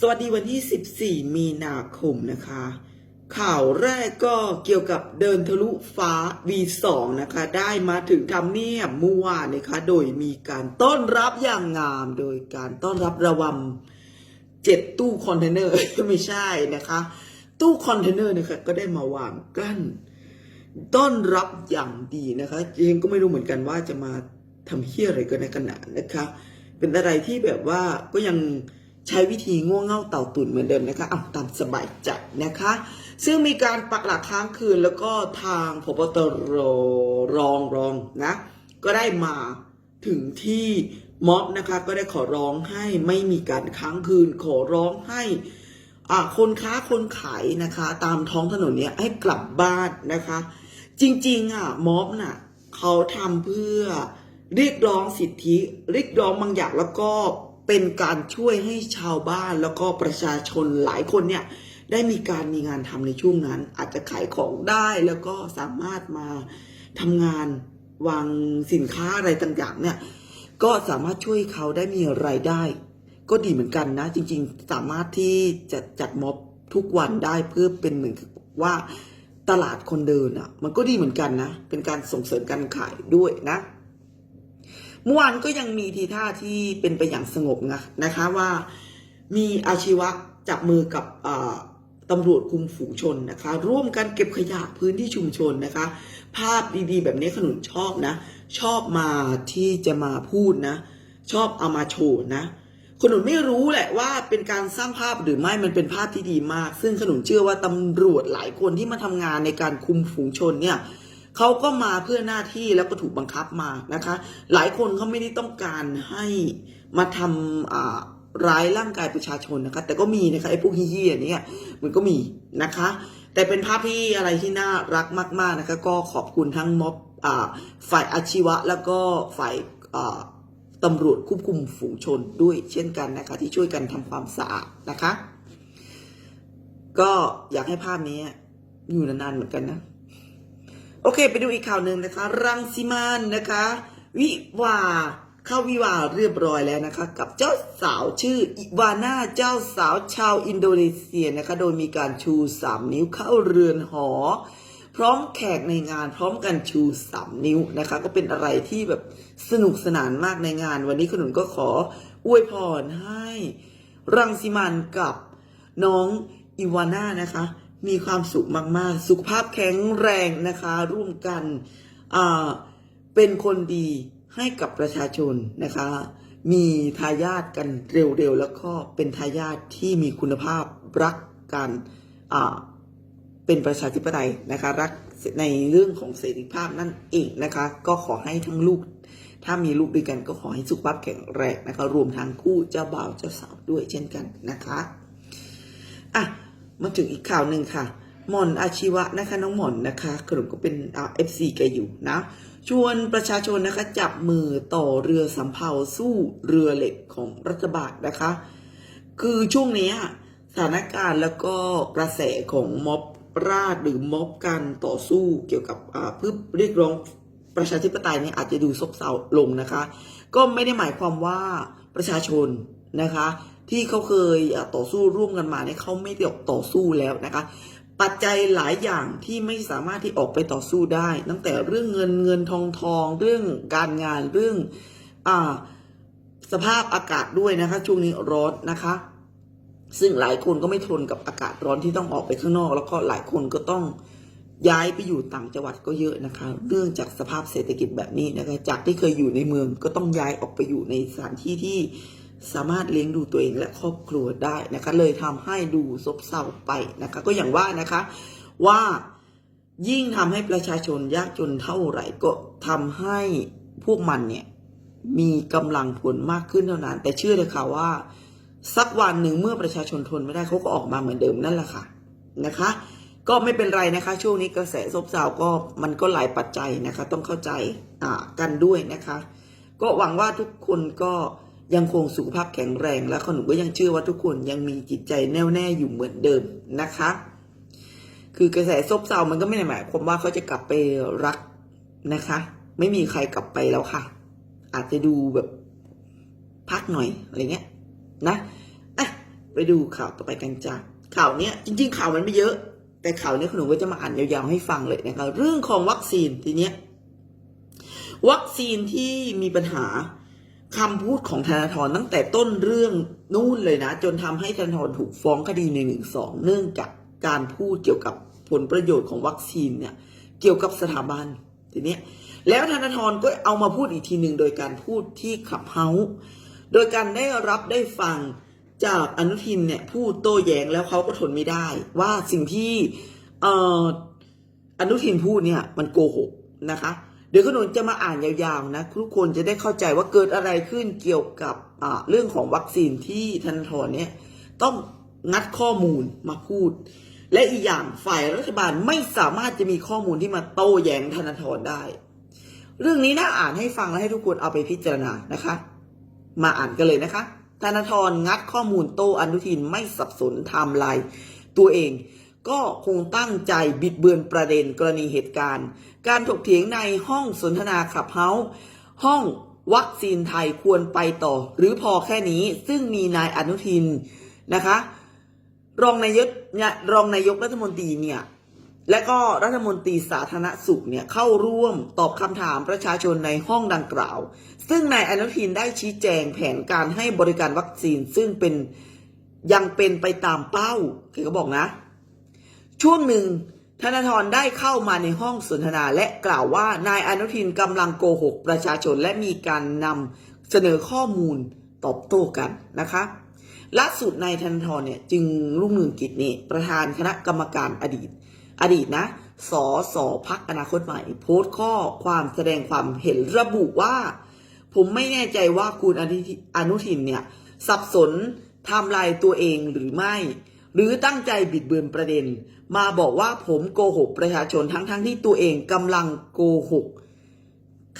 สวัสดีวันที่ 14 มีนาคมนะคะ ข่าวแรกก็เกี่ยวกับเดินทะลุฟ้า V2 นะคะ ได้มาถึงทำเนียบมื่วานนะคะ โดยมีการต้อนรับอย่างงาม โดยการต้อนรับระวำเจ็ดตู้คอนเทนเนอร์ ไม่ใช่นะคะ ตู้คอนเทนเนอร์นะคะก็ได้มาวางกั้น ต้อนรับอย่างดีนะคะเองก็ไม่รู้เหมือนกันว่าจะมาทำเฮี้ยอะไรกันในขนาดนะคะ เป็นอะไรที่แบบว่าก็ยัง ใช้วิธีง่วงเง่าเต่าตุ่นเหมือนเดิมนะคะเอาตามสบายใจนะคะ ซึ่งมีการปักหลักค้างคืนแล้วก็ทางพบตรรองรองนะ ก็ได้มาถึงที่ม็อบนะคะก็ได้ขอร้องให้ไม่มีการค้างคืนขอร้องให้อ่าคนค้าคนขายนะคะ ตามท้องถนนเนี้ยให้กลับบ้านนะคะ จริงๆอะม็อบน่ะเขาทำเพื่อเรียกร้องสิทธิเรียกร้องบางอย่างแล้วก็ เป็นการช่วยให้ชาวบ้านแล้วก็ประชาชนหลายคนเนี่ยได้มีการมีงานทำในช่วงนั้น อาจจะขายของได้แล้วก็สามารถมาทำงานวางสินค้าอะไรต่างๆเนี่ยก็สามารถช่วยเขาได้มีรายได้ ก็ดีเหมือนกันนะ จริงๆ สามารถที่จะจัดม็อบทุกวันได้เพื่อเป็นเหมือนว่าตลาดคนเดินอะ มันก็ดีเหมือนกันนะ เป็นการส่งเสริมการขายด้วยนะ เมื่อวานก็ยังมีทีท่าที่เป็นไปอย่างสงบนะนะคะว่ามีอาชีวะจับมือกับตำรวจคุมฝูงชนนะคะ ร่วมกันเก็บขยะพื้นที่ชุมชนนะคะ ภาพดีๆ แบบนี้ขนุนชอบนะ ชอบมาที่จะมาพูดนะ ชอบเอามาโชว์นะขนุนไม่รู้แหละว่าเป็นการสร้างภาพหรือไม่มันเป็นภาพที่ดีมาก ซึ่งขนุนเชื่อว่าตำรวจหลายคนที่มาทำงานในการคุมฝูงชนเนี่ย เขาก็มาเพื่อหน้าที่แล้วก็ถูกบังคับมานะคะ หลายคนเขาไม่ได้ต้องการให้มาทำร้ายร่างกายประชาชนนะคะ แต่ก็มีนะคะไอ้พวกเฮี้ยๆเนี่มันก็มีนะคะ แต่เป็นภาพที่อะไรที่น่ารักมาก ๆนะคะ ก็ขอบคุณทั้งม็อบฝ่ายอาชีวะแล้วก็ฝ่ายตำรวจควบคุมฝูงชนด้วยเช่นกันนะคะ ที่ช่วยกันทำความสะอาดนะคะ ก็อยากให้ภาพนี้อยู่นานๆเหมือนกันนะ โอเค ไปดูอีกข่าวหนึ่งนะคะ รังสิมันนะคะ วิวาเข้าวิวาเรียบร้อยแล้วนะคะ กับเจ้าสาวชื่ออิวาน่าเจ้าสาวชาวอินโดนีเซียนะคะ โดยมีการชูสามนิ้วเข้าเรือนหอ พร้อมแขกในงานพร้อมกันชูสามนิ้วนะคะ ก็เป็นอะไรที่แบบสนุกสนานมากในงาน วันนี้ขนุนก็ขออวยพรให้ รังสิมันกับน้องอีวาน่านะคะ มีความสุขมาก ๆ สุขภาพแข็งแรงนะคะ ร่วมกันเป็นคนดีให้กับประชาชนนะคะ มีทายาทกันเร็ว ๆ แล้วก็เป็นทายาทที่มีคุณภาพรักกันเป็นประชาธิปไตยนะคะ รักในเรื่องของเสรีภาพนั่นเองนะคะ ก็ขอให้ทั้งลูก ถ้ามีลูกด้วยกันก็ขอให้สุขภาพแข็งแรงนะคะ รวมทั้งคู่เจ้าบ่าวเจ้าสาวด้วยเช่นกันนะคะอะ มาถึงอีกข่าวหนึ่งค่ะ หม่อนอาชีวะนะคะน้องหม่อนนะคะขนมก็เป็นเอฟซีแกอยู่นะ ชวนประชาชนนะคะจับมือต่อเรือสำเภาสู้เรือเหล็กของรัฐบาลนะคะ คือช่วงนี้สถานการณ์แล้วก็กระแสของม็อบราดหรือม็อบการต่อสู้เกี่ยวกับเพื่อเรียกร้องประชาธิปไตยเนี่ยอาจจะดูซบเซาลงนะคะ ก็ไม่ได้หมายความว่าประชาชนนะคะ ที่เขาเคยต่อสู้ร่วมกันมาเนี่ยเขาไม่ได้ออกต่อสู้แล้วนะคะ ปัจจัยหลายอย่างที่ไม่สามารถที่ออกไปต่อสู้ได้ ตั้งแต่เรื่องเงินเงินทองทอง เรื่องการงานเรื่องอ่าสภาพอากาศด้วยนะคะ ช่วงนี้ร้อนนะคะ ซึ่งหลายคนก็ไม่ทนกับอากาศร้อนที่ต้องออกไปข้างนอก แล้วก็หลายคนก็ต้องย้ายไปอยู่ต่างจังหวัดก็เยอะนะคะ เรื่องจากสภาพเศรษฐกิจแบบนี้นะคะ จากที่เคยอยู่ในเมืองก็ต้องย้ายออกไปอยู่ในสถานที่ที่ สามารถเลี้ยงดูตัวเองและครอบครัวได้นะคะ เลยทำให้ดูซบเซาไปนะคะ ก็อย่างว่านะคะว่ายิ่งทำให้ประชาชนยากจนเท่าไหร่ก็ทำให้พวกมันเนี่ยมีกำลังผลมากขึ้นเท่านั้น แต่เชื่อเลยค่ะว่าสักวันหนึ่งเมื่อประชาชนทนไม่ได้เขาก็ออกมาเหมือนเดิมนั่นแหละค่ะนะคะ ก็ไม่เป็นไรนะคะ ช่วงนี้กระแสซบเซาก็มันก็หลายปัจจัยนะคะ ต้องเข้าใจกันด้วยนะคะ ก็หวังว่าทุกคนก็ ยังคงสุขภาพแข็งแรง และขนุก็ยังเชื่อว่าทุกคนยังมีจิตใจแน่วแน่อยู่เหมือนเดิมนะคะ คือกระแสซบเซามันก็ไม่ได้หมายความว่าเขาจะกลับไปรักนะคะ ไม่มีใครกลับไปแล้วค่ะ อาจจะดูแบบพักหน่อยอะไรเงี้ยนะอะไปดูข่าวต่อไปกันจ้ะข่าวเนี้ยจริง ๆ ข่าวมันไม่เยอะ แต่ข่าวนี้ยคุณหนูก็จะมาอ่านยาวๆให้ฟังเลยนะคะเรื่องของวัคซีนทีเนี้ยวัคซีนที่มีปัญหา คำพูดของธนาธรตั้งแต่ต้นเรื่องนู่นเลยนะ จนทำให้ธนาธรถูกฟ้องคดีในหนึ่งสองเนื่องจากการพูดเกี่ยวกับผลประโยชน์ของวัคซีนเนี่ยเกี่ยวกับสถาบันทีนี้แล้วธนาธรก็เอามาพูดอีกทีหนึ่งโดยการพูดที่ขับเฮาโดยการได้รับได้ฟังจากอนุทินเนี่ยพูดโต้แย้งแล้วเขาก็ทนไม่ได้ ว่าสิ่งที่อออนุทินพูดเนี่ยมันโกหกนะคะ เดี๋ยวขนุนจะมาอ่านยาวๆนะทุกคนจะได้เข้าใจว่าเกิดอะไรขึ้นเกี่ยวกับเรื่องของวัคซีนที่ธนาธรเนี่ยต้องงัดข้อมูลมาพูด และอีกอย่างฝ่ายรัฐบาลไม่สามารถจะมีข้อมูลที่มาโต้แย้งธนาธรได้ เรื่องนี้น่าอ่านให้ฟังและให้ทุกคนเอาไปพิจารณานะคะ มาอ่านกันเลยนะคะธนาธรงัดข้อมูลโต้อนุทินไม่สับสนไทม์ไลน์ตัวเอง ก็คงตั้งใจบิดเบือนประเด็นกรณีเหตุการณ์ การถกเถียงในห้องสนทนาขับเฮาส์ห้องวัคซีนไทยควรไปต่อ หรือพอแค่นี้ซึ่งมีนายอนุทินนะคะ รองนายกเนี่ยรองนายกรัฐมนตรีเนี่ยและก็รัฐมนตรีสาธารณสุขเนี่ยเข้าร่วมตอบคำถามประชาชนในห้องดังกล่าว ซึ่งนายอนุทินได้ชี้แจงแผนการให้บริการวัคซีนซึ่งเป็นยังเป็นไปตามเป้าแกก็บอกนะ ช่วงหนึ่งธนาธรได้เข้ามาในห้องสนทนาและกล่าวว่านายอนุทินกำลังโกหกประชาชนและมีการนำเสนอข้อมูลตอบโต้กันนะคะล่าสุดนายธนาธรเนี่ยจึงรุ่งเรืองกิจนี่ประธานคณะกรรมการอดีต อดีตนะสอสอพักอนาคตใหม่ โพสต์ข้อความแสดงความเห็นระบุว่า ผมไม่แน่ใจว่าคุณอนุทินเนี่ยสับสนทำลายตัวเองหรือไม่ หรือตั้งใจบิดเบือนประเด็น มาบอกว่าผมโกหกประชาชนทั้งๆทที่ตัวเองกำลังโกหก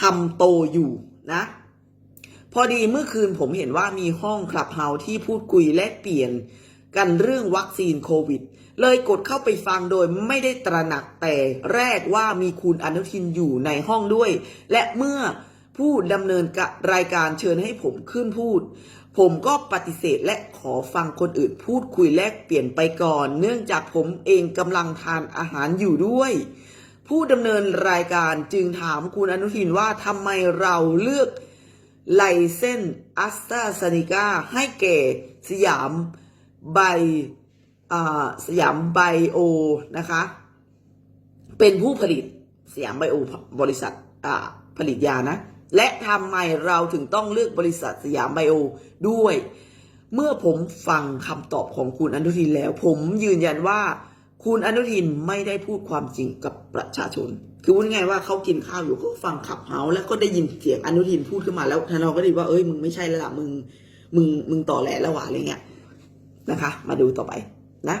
คำโตอยู่นะ พอดีเมื่อคืนผมเห็นว่ามีห้องคลับเฮาที่พูดคุยแลกเปลี่ยนกันเรื่องวัคซีนโควิด เลยกดเข้าไปฟังโดยไม่ได้ตระหนักแต่แรกว่ามีคุณอนุทินอยู่ในห้องด้วย และเมื่อผู้ดำเนินรายการเชิญให้ผมขึ้นพูด ผมก็ปฏิเสธและขอฟังคนอื่นพูดคุยแลกเปลี่ยนไปก่อน เนื่องจากผมเองกำลังทานอาหารอยู่ด้วย ผู้ดำเนินรายการจึงถามคุณอนุทินว่าทำไมเราเลือกไลเซนอัสตาซเนกาให้แก่สยามไบอ่าสยามไบโอนะคะ เป็นผู้ผลิตสยามไบโอบริษัทผลิตยานะ และทำไมเราถึงต้องเลือกบริษัทสยามไบโอด้วย เมื่อผมฟังคำตอบของคุณอนุทินแล้ว ผมยืนยันว่าคุณอนุทินไม่ได้พูดความจริงกับประชาชน คือพูดง่ายว่าเขากินข้าวอยู่เขาฟังขับเฮาแล้วก็ได้ยินเสียงอนุทินพูดขึ้นมาแล้วทนายก็ด้ว่าเอ้ยมึงไม่ใช่แล้วล่ะมึงมึงมึงต่อแหลแล้วว่ะอะไรเงี้ยนะคะ มาดูต่อไปนะ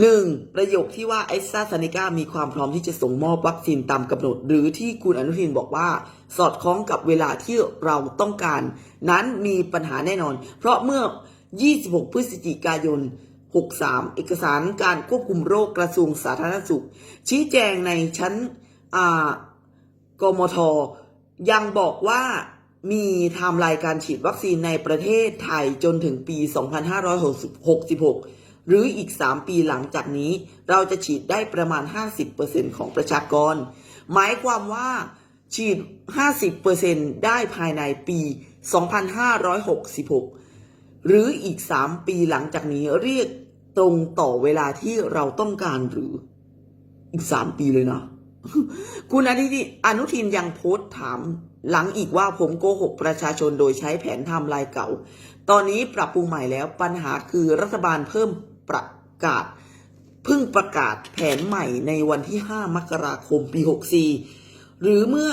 หนึ่งประโยคที่ว่าไอซาซาเนกามีความพร้อมที่จะส่งมอบวัคซีนตามกำหนด หรือที่คุณอนุทินบอกว่า สอดคล้องกับเวลาที่เราต้องการ นั้นมีปัญหาแน่นอน เพราะเมื่อ 26 พฤศจิกายน 63 เอกสารการควบคุมโรคกระทรวงสาธารณสุข ชี้แจงในชั้นกมท ยังบอกว่ามีไทม์ไลน์การฉีดวัคซีนในประเทศไทยจนถึงปี 2566 หรืออีก 3 ปีหลังจากนี้ เราจะฉีดได้ประมาณ 50%ของประชากร หมายความว่าฉีด 50%ได้ภายในปี 2566 หรืออีก 3 ปีหลังจากนี้เรียกตรงต่อเวลาที่เราต้องการหรืออีก 3 ปีเลยนะ คุณอนุทินอนุทินยังโพสต์ถามหลังอีกว่าผมโกหกประชาชนโดยใช้แผนทำลายเก่า ตอนนี้ปรับปรุงใหม่แล้วปัญหาคือรัฐบาลเพิ่ม ประกาศเพิ่งประกาศแผนใหม่ในวันที่ 5 มกราคมปี 64 หรือเมื่อ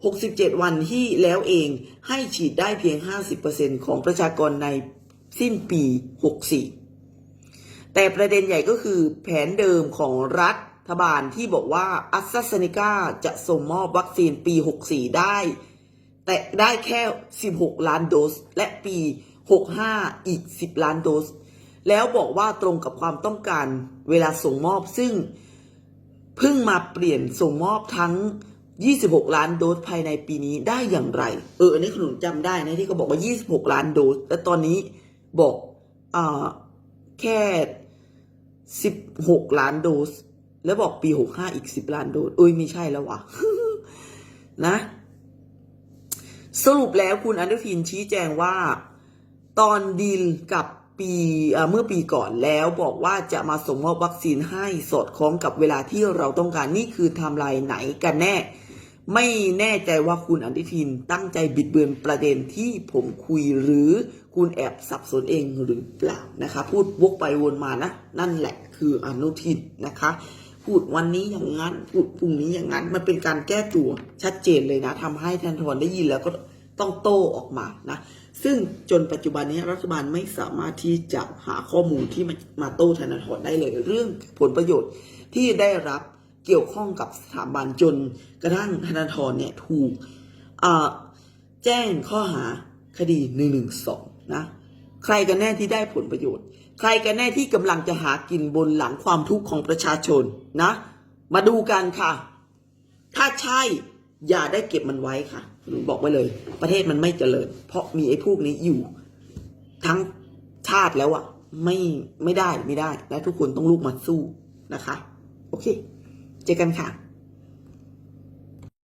67 วันที่แล้วเองให้ฉีดได้เพียง 50%ของประชากรในสิ้นปี 64 แต่ประเด็นใหญ่ก็คือแผนเดิมของรัฐบาลที่บอกว่าอัสซาเซเนกาจะส่งมอบวัคซีนปี 64 ได้ แต่ได้แค่ 16 ล้านโดส และปี 65 อีก 10 ล้านโดส แล้วบอกว่าตรงกับความต้องการเวลาส่งมอบซึ่งเพิ่งมาเปลี่ยนส่งมอบทั้ง 26 ล้านโดสภายในปีนี้ได้อย่างไร เอออันนี้ขนุนจำได้นะที่เขาบอกว่า 26 ล้านโดส และตอนนี้บอกอ่าแค่สิบหกล้านโดส แล้วบอกปีหกห้าอีกสิบล้านโดสเอ้ยไม่ใช่แล้ววะนะ สรุปแล้วคุณอนุทินชี้แจงว่า ตอนดีลกับ ปีเมื่อปีก่อนแล้วบอกว่าจะมาส่งมอบวัคซีนให้สอดคล้องกับเวลาที่เราต้องการนี่คือทม์ไลน์ไหนกันแน่ ไม่แน่ใจว่าคุณอนุทินตั้งใจบิดเบือนประเด็นที่ผมคุยหรือคุณแอบสับสนเองหรือเปล่านะคะ พูดวกไปวนมานะ นั่นแหละคืออนุทินนะคะ พูดวันนี้อย่างนั้นพูดพรุ่งนี้อย่างนั้น มันเป็นการแก้ตัวชัดเจนเลยนะทำให้ธนทรได้ยินแล้วก็ ต้องโต้ออกมานะซึ่งจนปัจจุบันนี้รัฐบาลไม่สามารถที่จะหาข้อมูลที่มามาโต้ธนาธรได้เลย เรื่องผลประโยชน์ที่ได้รับเกี่ยวข้องกับสถาบันจนกระทั่งธนาธรเนี่ยถูกแจ้งข้อหาคดี1นึนะ ใครกันแน่ที่ได้ผลประโยชน์ ใครกันแน่ที่กำลังจะหากินบนหลังความทุกข์ของประชาชนนะ มาดูกันค่ะ ถ้าใช่อย่าได้เก็บมันไว้ค่ะ หนูบอกไว้เลย ประเทศมันไม่เจริญ เพราะมีไอ้พวกนี้อยู่ ทั้งชาติแล้วอะไม่ไม่ได้ไม่ได้ และทุกคนต้องลุกมาสู้นะคะ โอเค เจอกันค่ะ